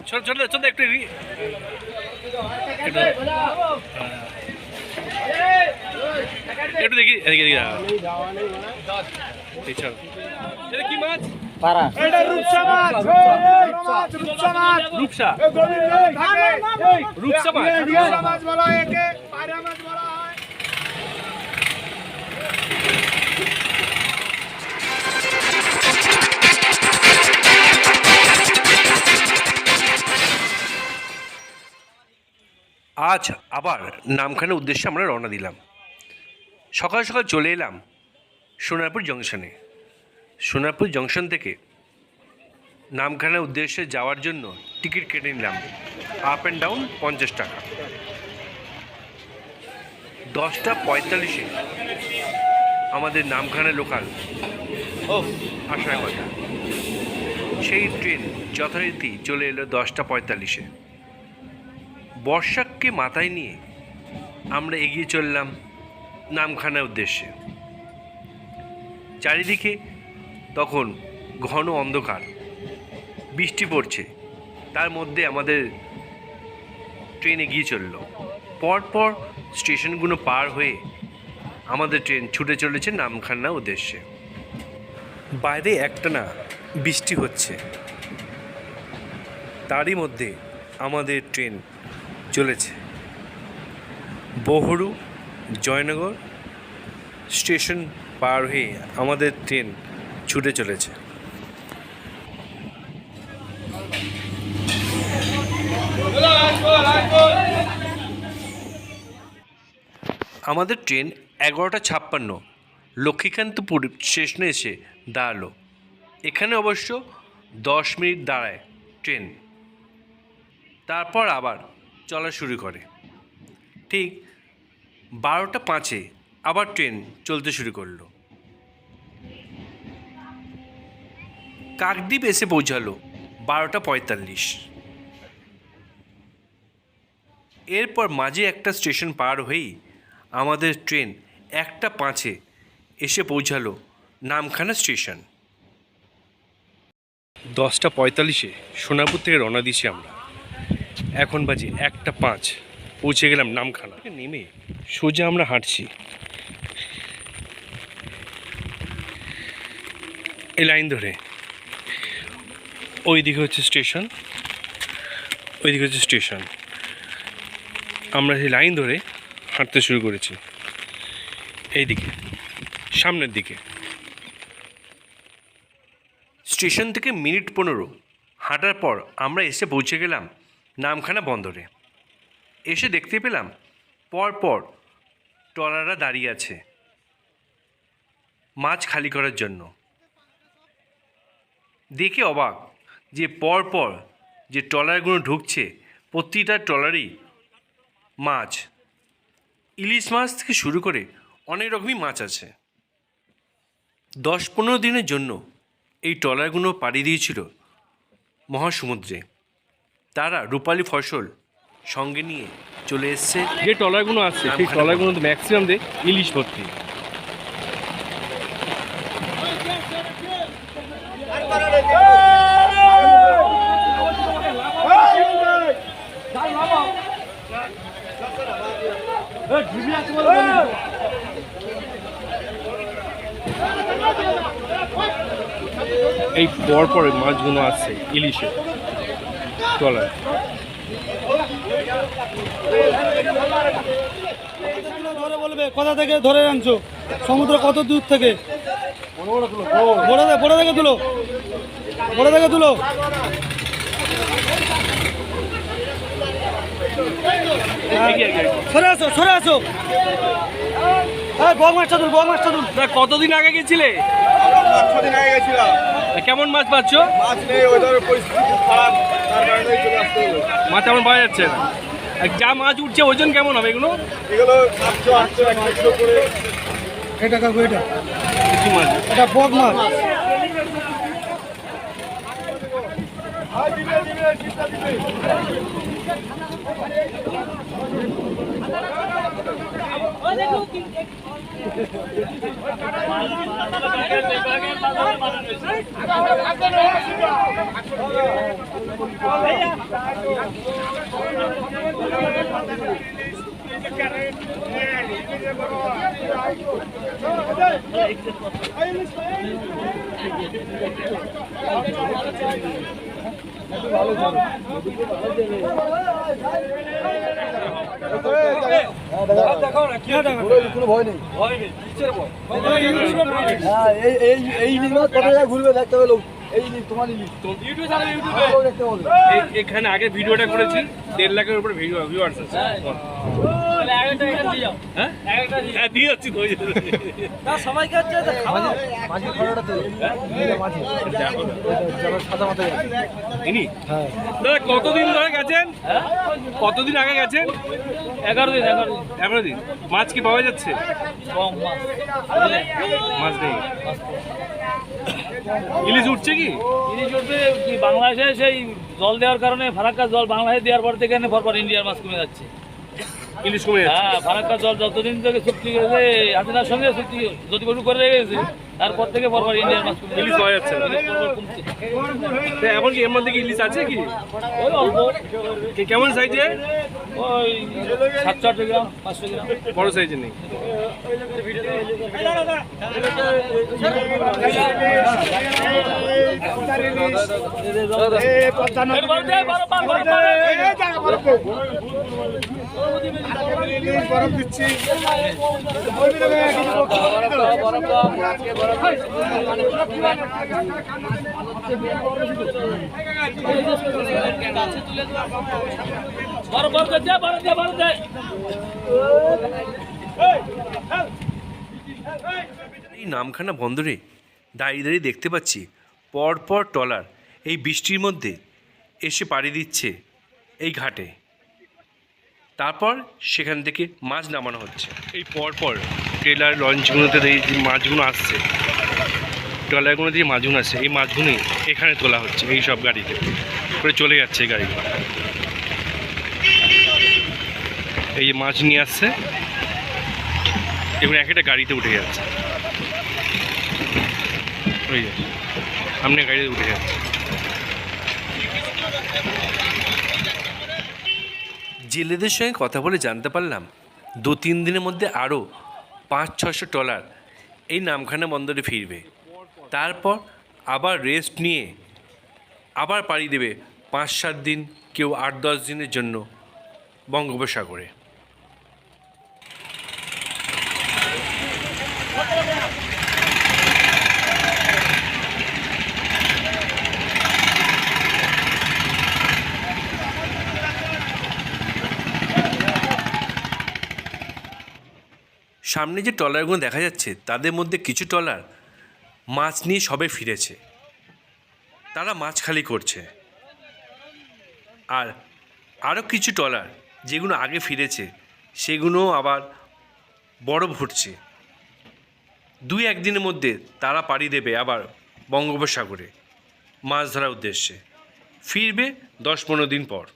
ছোট চল চল একটু রি- একটু হ্যাঁ। দেখি এদিকে এদিকে হ্যাঁ। এই চলো। এটা কি মাছ পারা রূপসা রূপসা মাছ আজ আবার নামখানার উদ্দেশ্যে আমরা রওনা দিলাম। সকাল সকাল চলে এলাম সোনারপুর জংশনে। সোনারপুর জংশন থেকে নামখানার উদ্দেশ্যে যাওয়ার জন্য টিকিট কেটে নিলাম। আপ অ্যান্ড ডাউন পঞ্চাশ টাকা। দশটা পঁয়তাল্লিশে আমাদের নামখানা লোকাল ও আসার কথা। সেই ট্রেন যথারীতি চলে এলো দশটা পঁয়তাল্লিশে। বর্ষাককে মাথায় নিয়ে আমরা এগিয়ে চললাম নামখানার উদ্দেশ্যে। চারিদিকে তখন ঘন অন্ধকার। বৃষ্টি পড়ছে, তার মধ্যে আমাদের ট্রেন এগিয়ে চলল। পরপর স্টেশনগুলো পার হয়ে আমাদের ট্রেন ছুটে চলেছে নামখানা উদ্দেশ্যে। বাইরে একটা না বৃষ্টি হচ্ছে। তারই মধ্যে আমাদের ট্রেন চলেছে। বহরু, জয়নগর স্টেশন পার হয়ে আমাদের ট্রেন ছুটে চলেছে। আমাদের ট্রেন এগারোটা ছাপ্পান্ন। লক্ষ্মীকান্তপুর স্টেশনে এসে দাঁড়াল। এখানে অবশ্য দশ মিনিট দাঁড়ায় ট্রেন। তারপর আবার চলা শুরু করে। ঠিক বারোটা পাঁচে আবার ট্রেন চলতে শুরু করল। কাকদ্বীপ এসে পৌঁছালো বারোটা পঁয়তাল্লিশ। এরপর মাঝে একটা স্টেশন পার হয়েই আমাদের ট্রেন একটা পাঁচে এসে পৌঁছালো নামখানা স্টেশন। দশটা পঁয়তাল্লিশে সোনাপুর থেকে রওনা দিয়েছি আমরা। এখন বাজে একটা পাঁচ। পৌঁছে গেলাম নামখানা। নেমে সোজা আমরা হাঁটছি। এই লাইন ধরে। ওই দিকে হচ্ছে স্টেশন। ওই দিকে হচ্ছে স্টেশন। আমরা সেই লাইন ধরে হাঁটতে শুরু করেছি। এইদিকে, সামনের দিকে। স্টেশন থেকে মিনিট পনেরো। হাঁটার পর আমরা এসে পৌঁছে গেলাম নামখানা বন্দরে। এসে দেখতে পেলাম পর পর ট্রলাররা দাঁড়িয়ে আছে মাছ খালি করার জন্য। দেখে অবাক যে পর পর যে ট্রলারগুলো ঢুকছে, প্রতিটা ট্রলারই মাছ। ইলিশ মাছ থেকে শুরু করে অনেক রকমই মাছ আছে। দশ পনেরো দিনের জন্য এই ট্রলারগুলো পাড়ি দিয়েছিল মহাসমুদ্রে। তারা রূপালী ফসল সঙ্গে নিয়ে চলে এসছে। যে ট্রলারগুলো আছে সেই ট্রলারগুলো তো ম্যাক্সিমাম দে ইলিশ ভর্তি। এই পর পর মাছগুলো আছে ইলিশে। বলবে কোথা থেকে ধরে আনছো? সমুদ্র কত দূর থেকে? বড় থেকে বড় তুলো। বড় থেকে তুলো। সরে আসো সরে আসো। হ্যাঁ কতদিন আগে গেছিলে? কেমন মাছ পাচ্ছ? মাছ নেই ওয়েদারের পরিস্থিতি খুব খারাপ। মাছ তেমন পাওয়া যাচ্ছে না যা মাছ উঠছে ওজন কেমন হবে এগুলো এগুলো সাতশো আটশো একশো করে এটা কাকু এটা কিছু মাছ এটা হ্যাঁ মাছ ঘুরবে দেখতে হবে লোক এই তোমার ইউটিউবে ইউটিউবে এ- এখানে আগে ভিডিওটা করেছি দেড় লাখের উপরে ভিডিও ভিউয়ার্স আছে। হ্যাঁ। হ্যাঁ? দিয়ে যাচ্ছি তো ওই জন্য। মাঝে খড়াটা তো মাঝে। সাদা মাথায় ইনি? হ্যাঁ। দাদা কতদিন ধরে গেছেন? কতদিন আগে গেছেন? এগারো দিন এগারো দিন। এগারো দিন। মাছ কি পাওয়া যাচ্ছে? মাছ। নেই। ইলিশ উঠছে কি? ইলিশ উঠবে বাংলাদেশে সেই জল দেওয়ার কারণে ফারাক্কা জল বাংলাদেশে দেওয়ার পর থেকে পরপর ইন্ডিয়ার মাছ কমে যাচ্ছে। ইলিশ কমে যাচ্ছে। হ্যাঁ ফারাক্কা জল যতদিন থেকে চুক্তি করেছে হাসিনার সঙ্গে চুক্তি যদি করে করে রেখেছে তারপর থেকে পরপর ইন্ডিয়ার মাছ ইলিশ পাওয়া যাচ্ছে এখন কি এর মধ্যে কি ইলিশ আছে কি? ওই অল্প। কেমন সাইজে ওই সাতশো আটশো গ্রাম পাঁচশো গ্রাম বড় সাইজে নেই। বরফ দিচ্ছি। বারো দে, বারো দে। এই নামখানা বন্দরে দাঁড়িয়ে দাঁড়িয়ে দেখতে পাচ্ছি পরপর ট্রলার এই বৃষ্টির মধ্যে এসে পাড়ি দিচ্ছে এই ঘাটে তারপর সেখান থেকে মাছ নামানো হচ্ছে এই পরপর ট্রেলার, লঞ্চগুলোতে যে মাছগুলো আসছে। ট্রলারগুলোতে যে মাছগুলো আসছে। এই মাছগুলোই এখানে তোলা হচ্ছে, এই সব গাড়িতে। করে চলে যাচ্ছে এই গাড়িগুলো। এই মাছ নিয়ে আসছে। এবার এক একটা গাড়িতে উঠে যাচ্ছে। ওই যে, সামনে গাড়িতে উঠে যাচ্ছে। জেলেদের সঙ্গে কথা বলে জানতে পারলাম দু তিন দিনের মধ্যে আরও পাঁচ ছশো ট্রলার এই নামখানা বন্দরে ফিরবে। তারপর আবার রেস্ট নিয়ে আবার পাড়ি দেবে পাঁচ সাত দিন, কেউ আট দশ দিনের জন্য বঙ্গোপসাগরে। সামনে যে ট্রলারগুলো দেখা যাচ্ছে, তাদের মধ্যে কিছু ট্রলার মাছ নিয়ে সবে ফিরেছে। তারা মাছ খালি করছে। আর আরও কিছু ট্রলার যেগুলো আগে ফিরেছে সেগুলো আবার বড় ভরছে। দুই একদিনের মধ্যে তারা পাড়ি দেবে আবার বঙ্গোপসাগরে। মাছ ধরার উদ্দেশ্যে। ফিরবে দশ পনেরো দিন পর।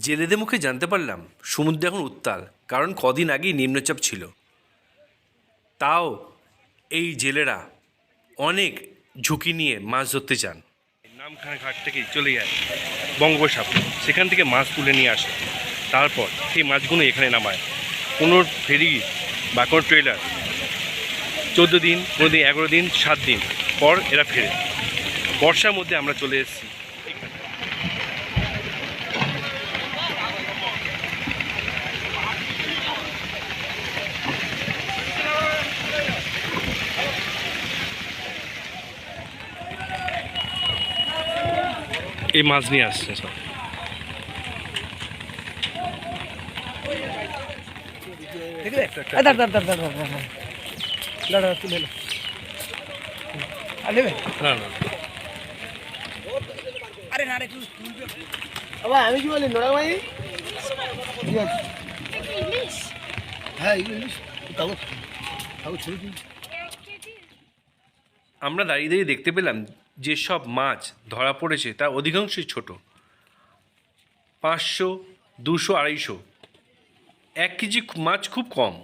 জেলেদের মুখে জানতে পারলাম সমুদ্র এখন উত্তাল, কারণ কদিন আগেই নিম্নচাপ ছিল। তাও এই জেলেরা অনেক ঝুঁকি নিয়ে মাছ ধরতে চান। নামখানা ঘাট থেকে চলে যায় বঙ্গোপসাগর। সেখান থেকে মাছ তুলে নিয়ে আসে। তারপর সেই মাছগুলো এখানে নামায়। কোনো ফেরি বা কোনো ট্রেলার। চোদ্দ দিন কোনো দিন, এগারো দিন, সাত দিন পর এরা ফেরে। বর্ষার মধ্যে আমরা চলে এসেছি। এই মাছ নিয়ে আসছে সব। না। না আবার আমি কি বলি ভাই হ্যাঁ ইলিশ। আমরা দাঁড়িয়ে দাঁড়িয়ে দেখতে পেলাম যেসব মাছ ধরা পড়েছে তার অধিকাংশই ছোট। পাঁচশো, দুশো, আড়াইশো। এক কেজি মাছ খুব কম।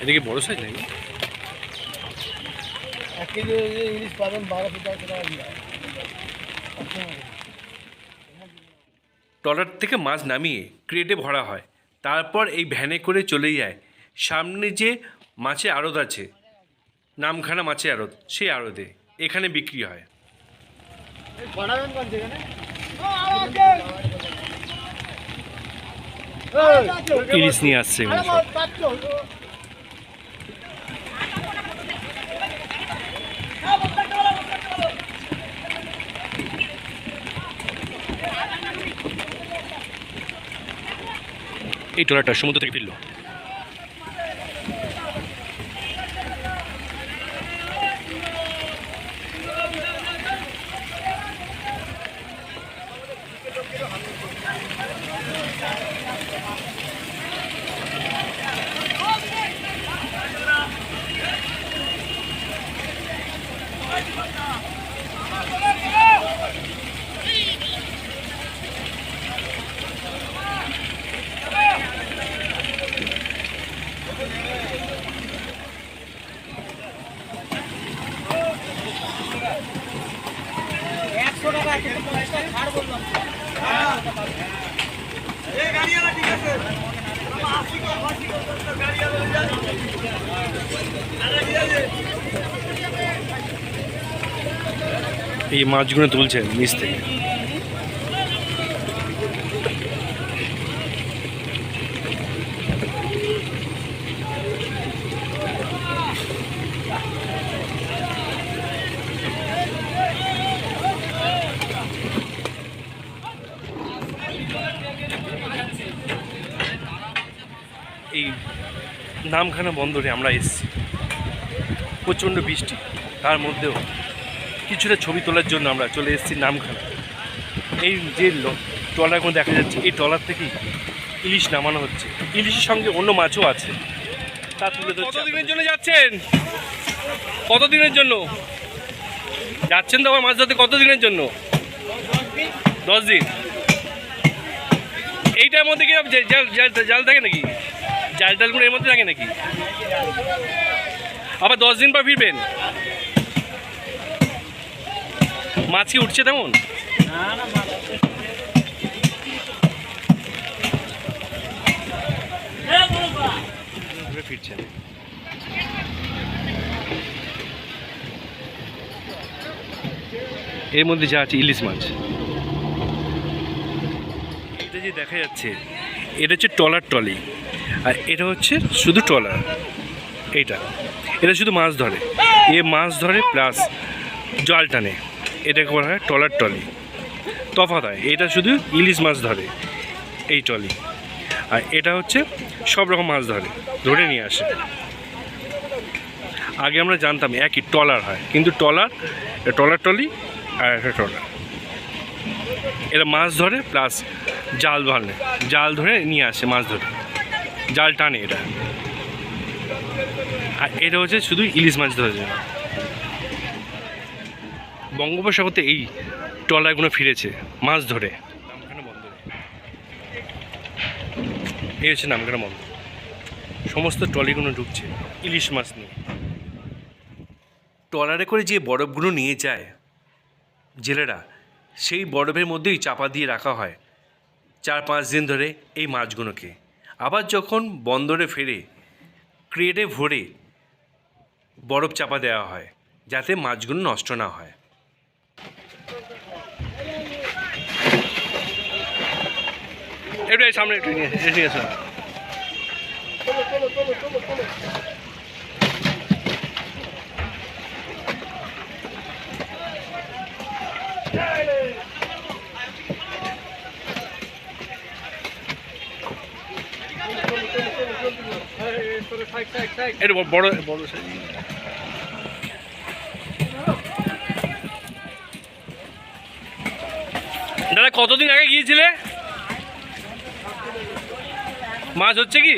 এদিকে বড় সাইজ নাকি? এক কেজি ইলিশ পাবেন বারোশো টাকা ট্রলার থেকে মাছ নামিয়ে ক্রেটে ভরা হয়। তারপর এই ভ্যানে করে চলে যায়। সামনে যে মাছে আড়ত আছে নামখানা মাছের আড়ত সেই আড়তে এখানে বিক্রি হয়। ইলিশ নিয়ে আসছে এই ট্রলারটা সমুদ্র থেকে ফিরলো। মাছগুলো তুলছে নিচ থেকে। এই নামখানা বন্দরে আমরা এসেছি। প্রচণ্ড বৃষ্টি তার মধ্যেও কিছুটা ছবি তোলার জন্য আমরা চলে এসেছি নামখানা। এই যে ট্রলারগুলো দেখা যাচ্ছে এই ট্রলার থেকেই ইলিশ নামানো হচ্ছে। ইলিশের সঙ্গে অন্য মাছও আছে। তা তুলে ধরছে কতদিনের জন্য যাচ্ছেন? কতদিনের জন্য? যাচ্ছেন তো আমার মাছ ধরতে কতদিনের জন্য? দশ দিন। এইটার মধ্যে কি জাল জাল- জাল থাকে নাকি? জাল টালগুলো এর মধ্যে থাকে নাকি? আবার দশ দিন পর ফিরবেন? মাছ কি উঠছে তেমন? এর মধ্যে যা আছে, ইলিশ মাছ। এটা যে দেখা যাচ্ছে, এটা হচ্ছে ট্রলার ট্রলি, আর এটা হচ্ছে শুধু ট্রলার, এইটা। এটা শুধু মাছ ধরে। এ মাছ ধরে প্লাস জল টানে। এটাকে বলা হয়? Trawler trolley. তফাৎ হয়। এটা শুধু ইলিশ মাছ ধরে, এই ট্রলি। আর এটা হচ্ছে সব রকম মাছ ধরে ধরে নিয়ে আসে। আগে আমরা জানতাম একই ট্রলার হয়, কিন্তু ট্রলার ট্রলার ট্রলি আর একটা ট্রলার। এরা মাছ ধরে, প্লাস জাল ধরে জাল ধরে নিয়ে আসে মাছ ধরে। জাল টানে এটা আর এটা হচ্ছে শুধু ইলিশ মাছ ধরে। বঙ্গোপসাগরতে এই ট্রলারগুলো ফিরেছে মাছ ধরে। এই হচ্ছে নামখানা বন্দর। সমস্ত ট্রলিগুলো ঢুকছে, ইলিশ মাছ নিয়ে। ট্রলারে করে যে বরফগুলো নিয়ে যায় জেলেরা, সেই বরফের মধ্যেই চাপা দিয়ে রাখা হয় চার পাঁচ দিন ধরে এই মাছগুলোকে। আবার যখন বন্দরে ফেরে, ক্রেটে ভরে বরফ চাপা দেওয়া হয়, যাতে মাছগুলো নষ্ট না হয়। একটু এই সামনে একটু নিয়ে এসো একটু বড় বড়। দাদা কতদিন আগে গিয়েছিলে মাছ হচ্ছে কি?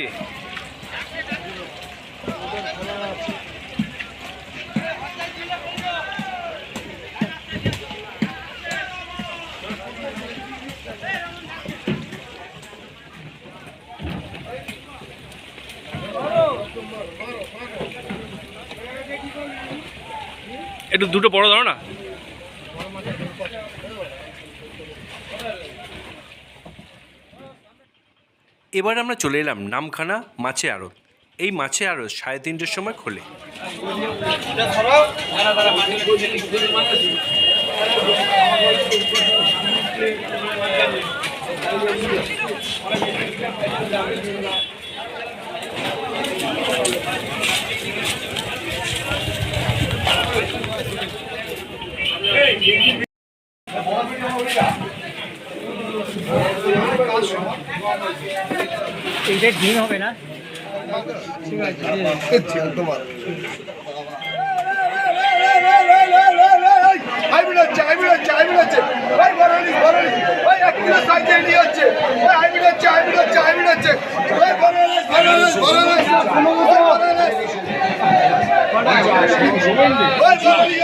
একটু দুটো বড় ধরো না। এবার আমরা চলে এলাম নামখানা মাছে আড়ত। এই মাছে আড়ত সাড়ে তিনটের সময় খোলে। হাইব্রিড হচ্ছে হাইব্রিড হচ্ছে হাইব্রিড হচ্ছে ভাই বড়লি বড়লি ভাই এক কিলো সাইজের নিয়ে হচ্ছে ভাই হাইব্রিড হচ্ছে হাইব্রিড হচ্ছে হাইব্রিড হচ্ছে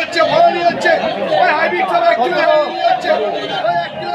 হচ্ছে, বড়লি হচ্ছে। ভাই হাইব্রিড সব এক হচ্ছে এক কিলো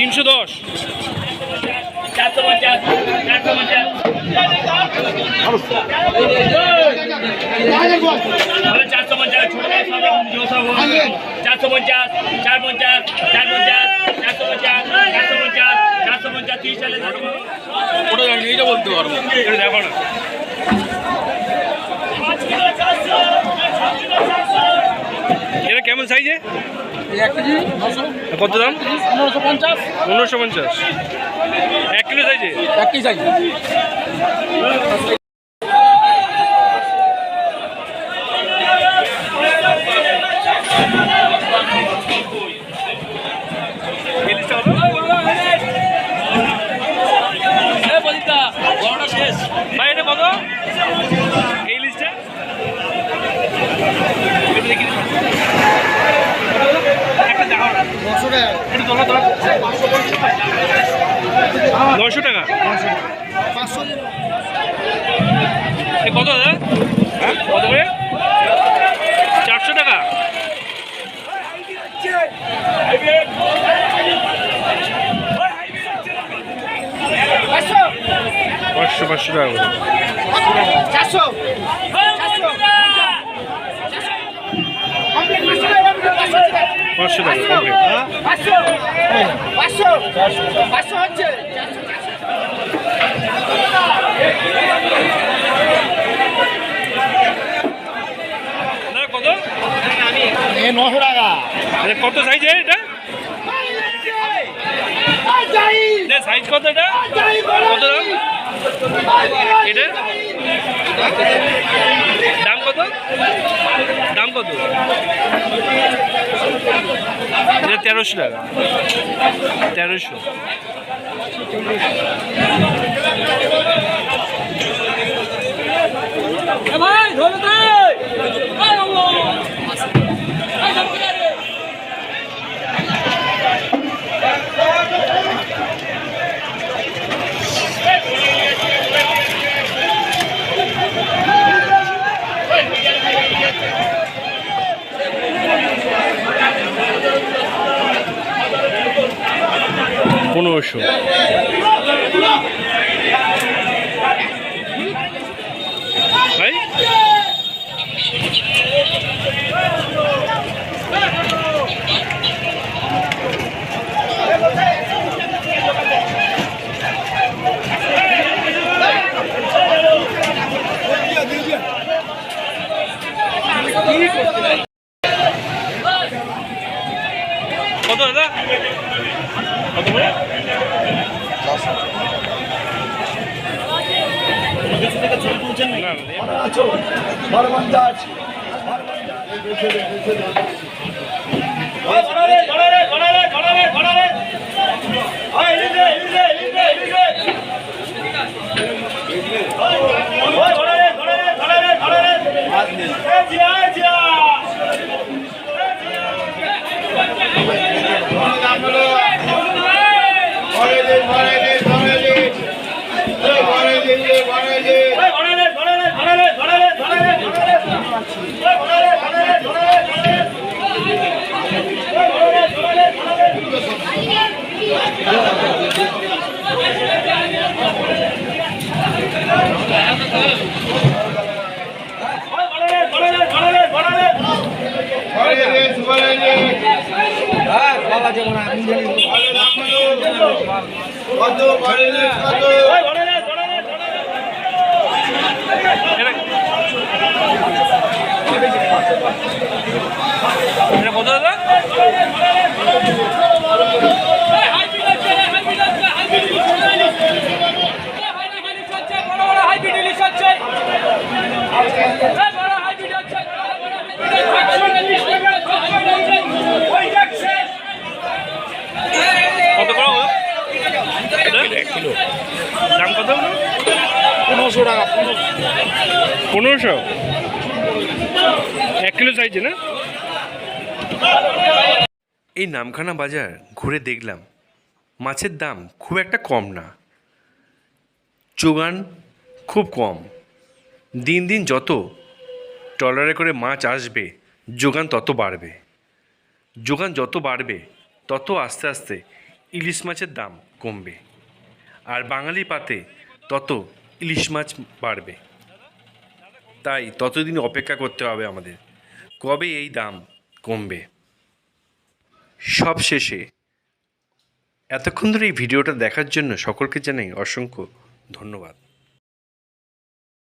তিনশো দশ। চারশো পঞ্চাশ চারশো পঞ্চাশ চারশো পঞ্চাশ চারশো পঞ্চাশ চার পঞ্চাশ চার পঞ্চাশ চারশো পঞ্চাশ চারশো পঞ্চাশ চারশো পঞ্চাশ তিরিশ সালে ওটা আমি এইটা বলতে পারব। দেখো না। কেমন সাইজে কত দাম? উনিশশো পঞ্চাশ। পনেরোশো পঞ্চাশ। এক কিলো সাইজে একই সাইজ ভাই এটা কত এই লিস্টে এটা দেখি একটা দেখাও না একটু তোলো, তোলো। নশো টাকা? কত দাদা? হ্যাঁ? কত করে? চারশো টাকা? পাঁচশো। পাঁচশো টাকা করে। পাঁচশো টাকা কমপ্লিট দাদা কত? এ নশো টাকা। কত সাইজ এটা? সাইজ কত এটা? কত দাম? এটা? দাম কত দাম কত এটা তেরোশো টাকা। তেরোশো। ভাই ধরে পনেরোশো। এটা কত দাদা? কত করে কিলো দাম কত পনেরোশো টাকা পনেরোশো? এক কিলো চাইছে না? এই নামখানা বাজার ঘুরে দেখলাম মাছের দাম খুব একটা কম না। যোগান খুব কম। দিন দিন যত ট্রলারে করে মাছ আসবে, যোগান তত বাড়বে। যোগান যত বাড়বে, তত আস্তে আস্তে ইলিশ মাছের দাম কমবে। আর বাঙালি পাতে তত ইলিশ মাছ বাড়বে। তাই ততদিন অপেক্ষা করতে হবে আমাদের, কবে এই দাম কমবে। সব শেষে এতক্ষণ ধরে এই ভিডিওটা দেখার জন্য সকলকে জানাই অসংখ্য ধন্যবাদ।